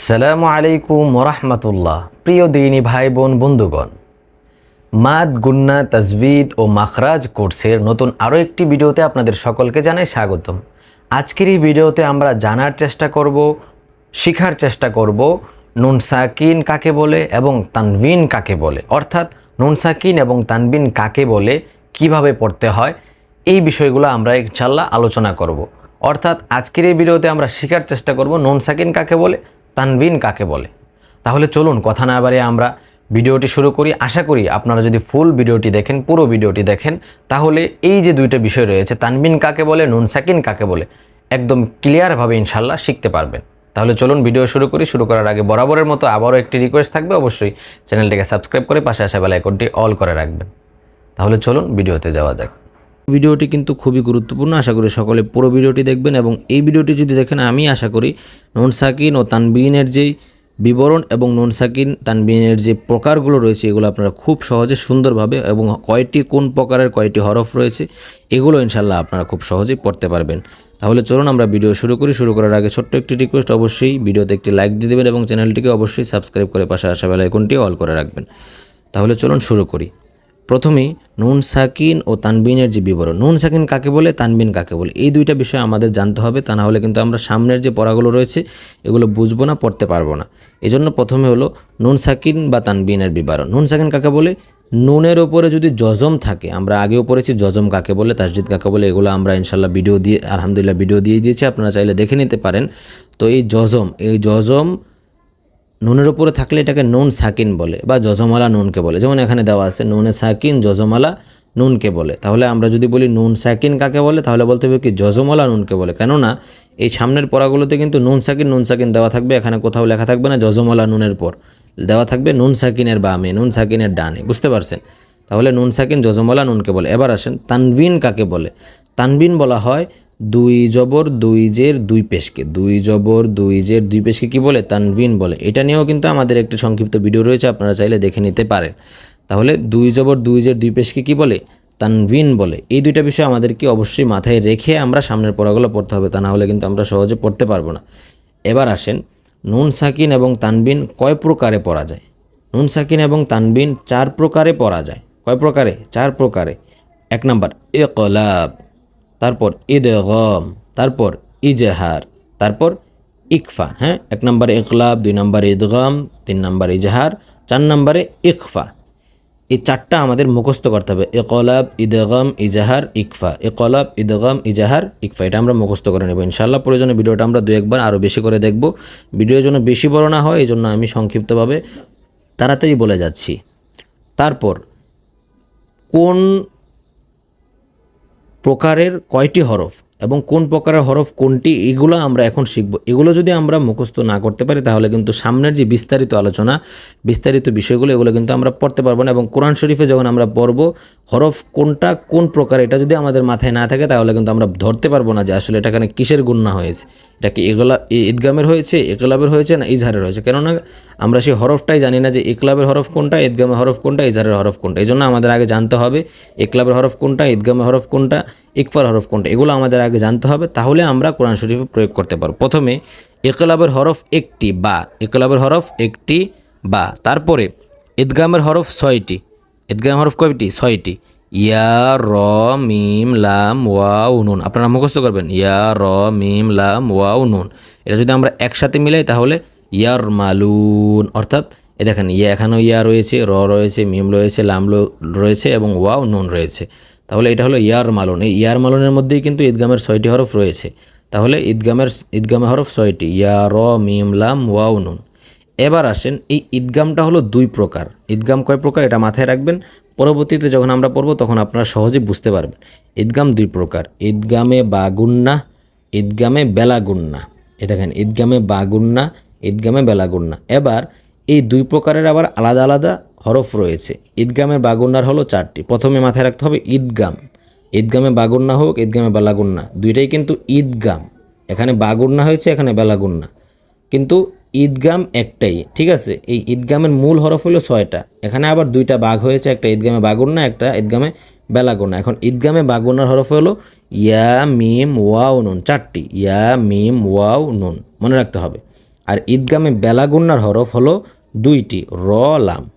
আসসালামু আলাইকুম ওরহমতুল্লাহ। প্রিয় দিনী ভাই বোন বন্ধুগণ, মাদ গুন্না তাজবিদ ও মাখরাজ কোর্সের নতুন আরও একটি ভিডিওতে আপনাদের সকলকে জানাই স্বাগতম। আজকের এই ভিডিওতে আমরা জানার চেষ্টা করব, শিখার চেষ্টা করব নুন সাকিন কাকে বলে এবং তানবিন কাকে বলে। অর্থাৎ নুন সাকিন এবং তানবিন কাকে বলে, কীভাবে পড়তে হয়, এই বিষয়গুলো আমরা ইনশাল্লাহ আলোচনা করব। অর্থাৎ আজকের এই ভিডিওতে আমরা শেখার চেষ্টা করব নুন সাকিন কাকে বলে তানবিন কাকে বলে? তাহলে চলুন কথা না বাড়িয়ে আমরা ভিডিওটি শুরু করি। আশা করি আপনারা যদি ফুল ভিডিওটি দেখেন, পুরো ভিডিওটি দেখেন, তাহলে এই যে দুইটা বিষয় রয়েছে, তানবিন কাকে বলে, নুন সাকিন কাকে বলে, একদম ক্লিয়ারভাবে ইনশাল্লাহ শিখতে পারবেন। তাহলে চলুন ভিডিও শুরু করি। শুরু করার আগে বরাবরের মতো আবারও একটি রিকোয়েস্ট থাকবে। অবশ্যই চ্যানেলটিকে সাবস্ক্রাইব করে পাশে আসা বেল আইকনটি অল করে রাখবেন। তাহলে চলুন ভিডিওতে যাওয়া যাক। ভিডিওটি কিন্তু খুবই গুরুত্বপূর্ণ। আশা করি সকলে পুরো ভিডিওটি দেখবেন এবং এই ভিডিওটি যদি দেখেন, আমি আশা করি নুন সাকিন ও তানবিনের যেই বিবরণ এবং নুন সাকিন, তানবিনের যে প্রকারগুলো রয়েছে, এগুলো আপনারা খুব সহজে সুন্দরভাবে এবং কয়টি, কোন প্রকারের কয়টি হরফ রয়েছে, এগুলো ইনশাল্লাহ আপনারা খুব সহজেই পড়তে পারবেন। তাহলে চলুন আমরা ভিডিও শুরু করি। শুরু করার আগে ছোট্ট একটি রিকোয়েস্ট অবশ্যই ভিডিওতে একটি লাইক দিয়ে দেবেন এবং চ্যানেলটিকে অবশ্যই সাবস্ক্রাইব করে পাশে আসা বেল আইকনটি অল করে রাখবেন। তাহলে চলুন শুরু করি। প্রথমেই নুন, সাকিন ও তানবিনের যে বিবরণ। নুন, সাকিন কাকে বলে, তানবিন কাকে বলে? এই দুইটা বিষয় আমাদের জানতে হবে, তা না হলে কিন্তু আমরা সামনের যে পড়াগুলো রয়েছে, এগুলো বুঝব না, পড়তে পারব না। এই জন্য প্রথমে হলো নুন, সাকিন বা তানবিনের বিবরণ। নুন, সাকিন কাকে বলে? নুনের ওপরে যদি জজম থাকে, আমরা আগেও পড়েছি জজম কাকে বলে, তাসজিদ কাকে বলে, এগুলো আমরা ইনশাল্লাহ ভিডিও দিয়ে, আলহামদুলিল্লাহ ভিডিও দিয়ে দিয়েছি, আপনারা চাইলে দেখে নিতে পারেন। তো এই জজম এই জজম নুনের উপরে থাকলে এটাকে নুন সাকিন বলে বা যজমালা নুনকে বলে। যেমন এখানে দেওয়া আছে, নুনে সাকিন যজমালা নুনকে বলে। তাহলে আমরা যদি বলি নুন সাকিন কাকে বলে, তাহলে বলতে হবে কি যজমালা নুনকে বলে। কেননা এই সামনের পড়াগুলোতে কিন্তু নুন সাকিন নুন সাকিন দেওয়া থাকবে, এখানে কোথাও লেখা থাকবে না যজমালা নুনের পর। দেওয়া থাকবে নুন সাকিনের বামে, নুন সাকিনের ডানে, বুঝতে পারছেন? তাহলে নুন সাকিন যজমালা নুনকে বলে। এবার আসেন, তানবিন কাকে বলে? তানবিন বলা হয় দুই জবর, দুই জের, দুই পেশকে। দুই জবর, দুই জের, দুই পেশকে কি বলে? তানবিন বলে। এটা নিয়েও কিন্তু আমাদের একটি সংক্ষিপ্ত ভিডিও রয়েছে, আপনারা চাইলে দেখে নিতে পারেন। তাহলে দুই জবর, দুই জের, দুই পেশকে কি বলে? তানবিন বলে। এই দুইটা বিষয় আমাদেরকে অবশ্যই মাথায় রেখে আমরা সামনের পড়াগুলো পড়তে হবে, তা না হলে কিন্তু আমরা সহজে পড়তে পারব না। এবার আসেন, নুন, সাকিন এবং তানবিন কয় প্রকারে পড়া যায়? নুন, সাকিন এবং তানবিন চার প্রকারে পড়া যায়। কয় প্রকারে? চার প্রকারে। এক নাম্বার একলাব তারপর ইদগম, তারপর ইজহার, তারপর ইকফা হ্যাঁ? এক নম্বরে ইকলাব দুই নম্বরে ইদগম, তিন নম্বরে ইজহার, চার নম্বরে ইকফা। এই চারটা আমাদের মুখস্থ করতে হবে। একলাব ইদগম, ইজাহার, ইকফা। একলাব ইদগম, ইজাহার, ইকফা, এটা আমরা মুখস্থ করে নেব। ইনশাল্লাহ প্রয়োজনে ভিডিওটা আমরা দু একবার আরও বেশি করে দেখব। ভিডিও যেন বেশি বড় না হয় এই জন্য আমি সংক্ষিপ্তভাবে তাড়াতাড়ি বলে যাচ্ছি। তারপর কোন প্রকারের কয়টি হরফ? এবং কোন প্রকারের হরফ কোনটি, এগুলো আমরা এখন শিখব। এগুলো যদি আমরা মুখস্থ না করতে পারি, তাহলে কিন্তু সামনের যে বিস্তারিত আলোচনা, বিস্তারিত বিষয়গুলো, এগুলো কিন্তু আমরা পড়তে পারব না এবং কোরআন শরীফে যখন আমরা পড়ব, হরফ কোনটা, কোন প্রকার, এটা যদি আমাদের মাথায় না থাকে, তাহলে কিন্তু আমরা ধরতে পারব না যে আসলে এটা এখানে কিসের গুণনা হয়েছে। এটা কি এগুলা ঈদগামের হয়েছে একলাবের হয়েছে না ইজহারের হয়েছে? কেননা আমরা সেই হরফটাই জানি না যে একলাবের হরফ কোনটা ঈদগামের হরফ কোনটা, ইজহারের হরফ কোনটা। এই জন্য আমাদের আগে জানতে হবে একলাবের হরফ কোনটা ঈদগামের হরফ কোনটা, ইকফার হরফ কোনটা। এগুলো আমাদের আগে জানতে হবে, তাহলে আমরা কোরআন শরীফে প্রয়োগ করতে পারব। প্রথমে একলাবের হরফ একটি বা একলাবের হরফ একটি বা, তারপরে ঈদগামের হরফ ছয়টি। ঈদগাম হরফ কয়টি? ছয়টি। ইয়া, র, মিম, লাম, ওয়াও, নুন। আপনারা মুখস্থ করবেন, ইয়া, র, মিম, লাম, ওয়াও, নুন। এটা যদি আমরা একসাথে মিলাই, তাহলে ইয়ার মালুন অর্থাৎ, এ দেখেন, ইয়া এখানেও ইয়া রয়েছে, র রয়েছে, মিম রয়েছে, লাম রয়েছে এবং ওয়াও, নুন রয়েছে। তাহলে এটা হলো ইয়ার মালন। এই ইয়ার মালনের মধ্যেই কিন্তু ঈদগামের ছয়টি হরফ রয়েছে। তাহলে ঈদগামের ঈদগামের হরফ ছয়টি, ইয়া, র, মিম, লাম, ওয়াও, নুন। এবার আসেন, এই ঈদগামটা হলো দুই প্রকার। ঈদগাম কয় প্রকার এটা মাথায় রাখবেন। পরবর্তীতে যখন আমরা পড়ব, তখন আপনারা সহজে বুঝতে পারবেন। ঈদগাম দুই প্রকার, ঈদগামে বাগুন্না, ঈদগামে বেলাগুন্না। এ দেখেন, ঈদগামে বাগুন্না, ঈদগামে বেলাগুন্না। এবার এই দুই প্রকারের আবার আলাদা আলাদা হরফ রয়েছে। ঈদগামে বাগুন্নার হলো চারটি। প্রথমে মাথায় রাখতে হবে ঈদগাম। ঈদগামে বাগুন্না হোক, ঈদগামে বেলাগুন্না। দুইটাই কিন্তু ঈদগাম। এখানে বাগুন্না হয়েছে, এখানে বেলাগুন্না। কিন্তু ঈদগাম একটাই, ঠিক আছে? এই ঈদগামের মূল হরফ হলো ছয়টা। এখানে আবার দুইটা বাঘ হয়েছে, একটা ঈদগামে বাগুন্না, একটা ঈদগামে বেলাগুন্না। এখন ঈদগামে বাগুন্নার হরফ হলো ইয়া, মিম, ওয়াও, নুন। চারটি, ইয়া, মিম, ওয়াও, নুন। মনে রাখতে হবে। আর ঈদগামে বেলাগুন্নার হরফ হলো দুইটি, র, লাম।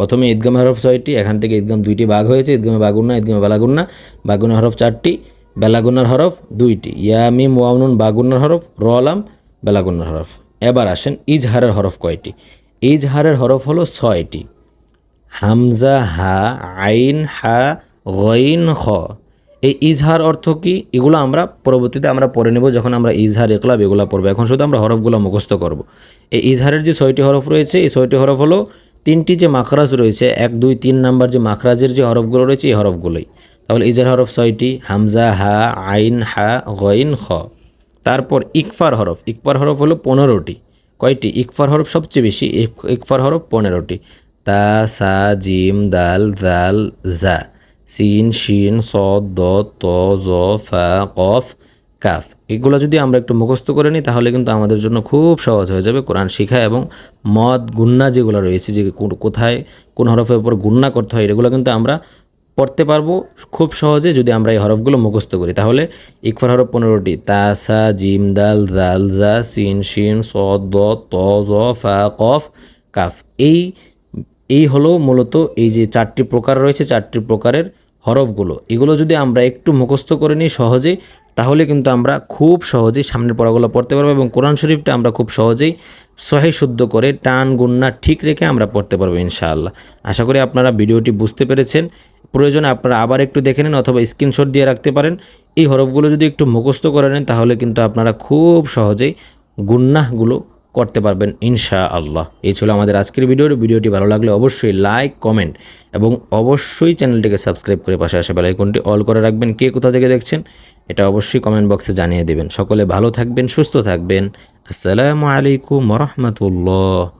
প্রথমে ঈদগামে হরফ ছয়টি, এখান থেকে ঈদগাম দুইটি ভাগ হয়েছে ঈদগামে বাগুন্না ঈদগামে বেলাগুন্না বাগুন্নার হরফ চারটি, বেলাগুন্নার হরফ দুইটি। ইয়া, মিম ওয়াউনুন বাগুন্নার হরফ রলাম লাম, বেলাগুন্নার হরফ। এবার আসেন ইজহারের হরফ কয়টি? ইজহারের হরফ হলো ছয়টি। হামজা, হা, আইন, হা, গইন, খ। এই ইজহার অর্থ কি? এগুলো আমরা পরবর্তীতে আমরা পড়ে নেব যখন আমরা ইজহার একলাব এগুলো পড়ব। এখন শুধু আমরা হরফগুলো মুখস্থ করব। এই ইজহারের যে ছয়টি হরফ রয়েছে, এই ছয়টি হরফ হলো তিনটি যে মাখরাজ রয়েছে, এক, দুই, তিন নাম্বার যে মাখরাজের যে হরফগুলো রয়েছে, এই হরফগুলোই। তাহলে ইজার হরফ ছয়টি, হামজা, হা, আইন, হা, গইন, খ। তারপর ইকফার হরফ ইকফার হরফ হলো পনেরোটি। কয়টি? ইকফার হরফ সবচেয়ে বেশি, ইক- ইকফার হরফ পনেরোটি। তা, সা, জিম, দাল, জাল, জা। সিন, শিন স দ, ত, জ, ফা, কফ। কাফ, এগুলো যদি আমরা একটু মুখস্থ করে নিই, তাহলে কিন্তু আমাদের জন্য খুব সহজ হয়ে যাবে কোরআন শিখা এবং মদ, গুন্না যেগুলো রয়েছে, যে কোথায়, কোন হরফের উপর গুন্না করতে হয়, এগুলো কিন্তু আমরা পড়তে পারব খুব সহজে যদি আমরা এই হরফগুলো মুখস্থ করি। তাহলে ইকফার হরফ পনেরোটি, তা, সা, জিম, দাল, জাল, জা, সিন, শিন স দ, ত, জ, ফা, কফ, কাফ। এই এই হলো মূলত এই যে চারটি প্রকার রয়েছে, চারটি প্রকারের হরফগুলো, এগুলো যদি আমরা একটু মুখস্থ করে নিই সহজেই, তাহলে কিন্তু আমরা খুব সহজেই সামনের পড়াগুলো পড়তে পারব এবং কোরআন শরীফটা আমরা খুব সহজেই সহি শুদ্ধ করে টান গুন্না ঠিক রেখে আমরা পড়তে পারব ইনশাআল্লাহ। আশা করি আপনারা ভিডিওটি বুঝতে পেরেছেন। প্রয়োজনে আপনারা আবার একটু দেখে নেন অথবা স্ক্রিনশট দিয়ে রাখতে পারেন। এই হরফগুলো যদি একটু মুখস্থ করে নেন, তাহলে কিন্তু আপনারা খুব সহজেই গুন্নাহগুলো করতে পারবেন ইনশা আল্লাহ এই ছিল আমাদের আজকের ভিডিওর ভিডিওটি ভালো লাগলে অবশ্যই লাইক কমেন্ট এবং অবশ্যই চ্যানেলটিকে সাবস্ক্রাইব করে পাশে আসা বেলাইকনটি অল করে রাখবেন। কে কোথা থেকে দেখছেন? এটা অবশ্যই কমেন্ট বক্সে জানিয়ে দেবেন। সকলে ভালো থাকবেন, সুস্থ থাকবেন। আসসালামু আলাইকুম রহমতুল্লাহ।